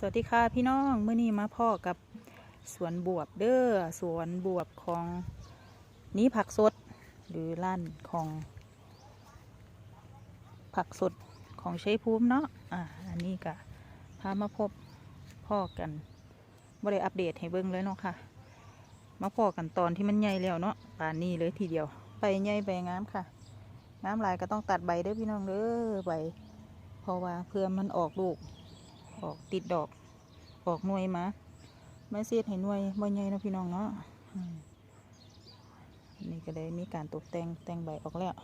สวัสดีค่ะพี่น้องเมื่อนี้มาพ่อกับสวนบวบเด้อสวนบวบของนี้ผักสด หรือร้านของ ผักสดของใชัยภูมิเนาะอ่าอันนี้ก็พามาพบพ่อกันบ่ได้อัปเดตให้เบิ่งเลยเนาะค่ะ มาพ่อกันตอนที่มันใหญ่แล้วเนาะป่านนี้เลยทีเดียวใบใหญ่ใบงามค่ะงามหลายก็ต้องตัดใบเด้อพี่น้องเด้อใบเพราะว่าเพื่อมันออกลูก ออกติดดอก ออกหน่วยมาไม่เสียดให้หน่วยบ่ใหญ่เนาะพี่น้องเนาะนี่ก็เลยมีการตกแต่งแต่งใบออกแล้ว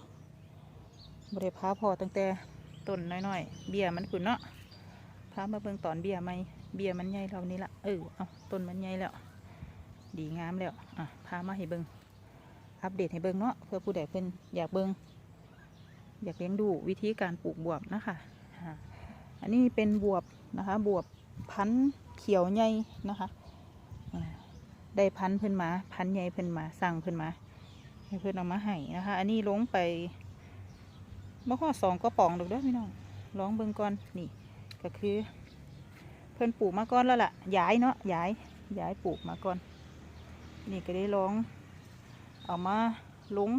บริพาพอตั้งแต่ต้นน้อยๆ เบี้ยมันขึ้นเนาะพามาเบิ่งตอนเบี้ยไหมเบี้ยมันใหญ่เท่านี้ละเออเอาต้นมันใหญ่แล้ว ดีงามแล้วอะพามาให้เบิ่งอัปเดตให้เบิ่งเนาะเพื่อผู้ใดเพิ่นอยากเบิ่งอยากเลี้ยงดูวิธีการปลูกบวบนะคะอันนี้เป็นบวบ นะคะ บวบพันธ์เขียวใหญ่นะคะได้พันธ์เพิ่นมา พันธ์ใหญ่เพิ่นมา สั่งเพิ่นมา ให้เพิ่นเอามาให้นะคะ อันนี้ลงไปบ่ข้อสองก็ป่องดอกด้อพี่น้องลองเบิ่งก่อนนี่ ก็คือ เพิ่นปลูกมาก่อนแล้วล่ะย้ายเนาะย้ายย้ายปลูกมาก่อน นี่ก็ได้ลองเอามาลง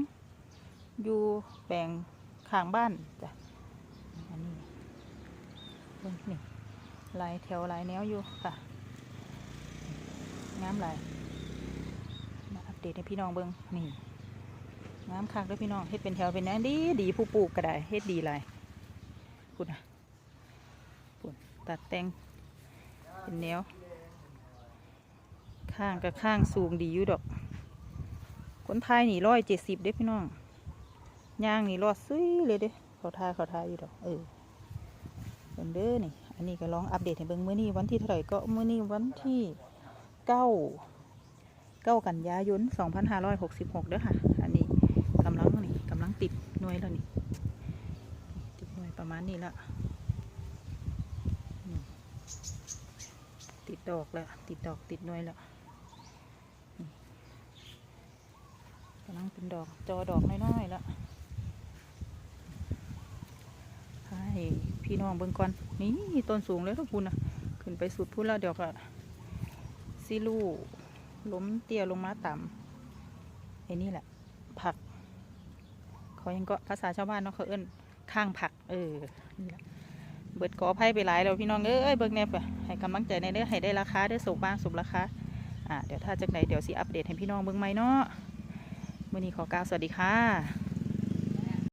อยู่แปลงข้างบ้านจ้ะอันนี้เบิ่งนี่ลายแถวลายแนวอยู่ค่ะงามลายมาอัปเดตให้พี่น้องเบิ่งนี่งามคักด้วยพี่น้องเฮ็ดเป็นแถวเป็นแนวดีดีผู้ปลูกก็ได้เฮ็ดดีหลายคุณนะคุณตัดแต่งเป็นแนว ข้างกับข้างสูงดีอยู่ดอกคนไทยนี่ร้อยเจ็ดสิบเด้พี่น้องย่างนี่รอดซุยเลยเด้เขาทายเขาทายอยู่ดอกเออเบิ่งเด้อนี่ อันนี้ก็ลองอัปเดตให้เบิ่งมื้อนี้วันที่เท่าไหร่ก็มื้อนี้วันที่เก้าเก้ากันยายนสองพันห้าร้อยหกสิบหกเด้อค่ะ อันนี้กำลังนี่กำลังติดหน่วยแล้วนี่ ติดหน่วยประมาณนี้ละติดดอกแล้ว ติดดอกติดหน่วยแล้วกำลังเป็นดอกจอดอกน้อยๆแล้ว ให้ พี่น้องเบิ่งก่อนนี่ต้นสูงเลยทุกคุณนะขึ้นไปสุดพูดแล้วเดี๋ยวก็ซิลูล้มเตี้ยลงมาต่ำไอ้นี่แหละ ผัก เขายังก็ภาษาชาวบ้านเนาะเขาเอิ้นข้างผัก เออนี่แหละเบิดกอไผ่ไปหลายแล้วพี่น้องเอ้ยเบิ่งแน่ไปให้กำลังใจในเด้อให้ได้ราคาได้อสมบ้างสมราคาอ่าเดี๋ยวถ้าจากไหนเดี๋ยวสิอัปเดตให้พี่น้องเบิ่งใหม่เนาะมื้อนี้ขอกล่าวสวัสดีค่ะ